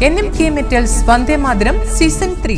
N M K metals Vande Mataram season three.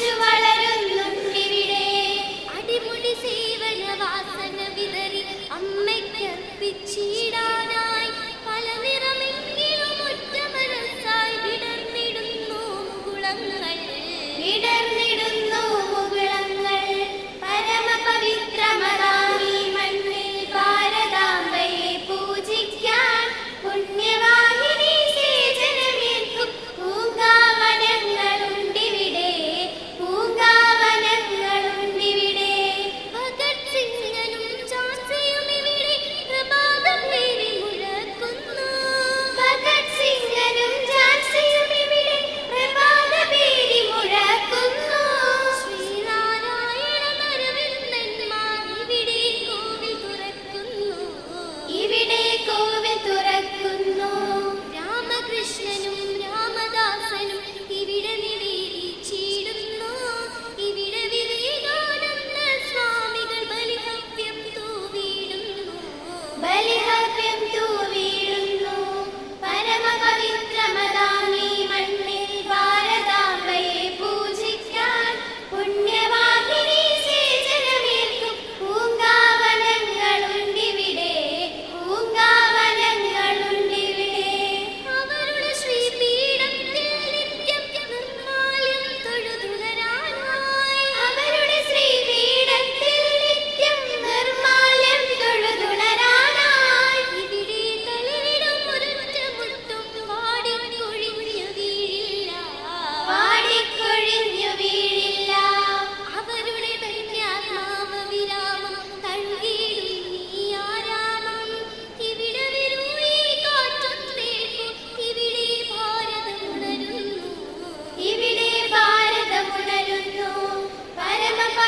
Співай!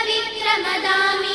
पवित्रमदामि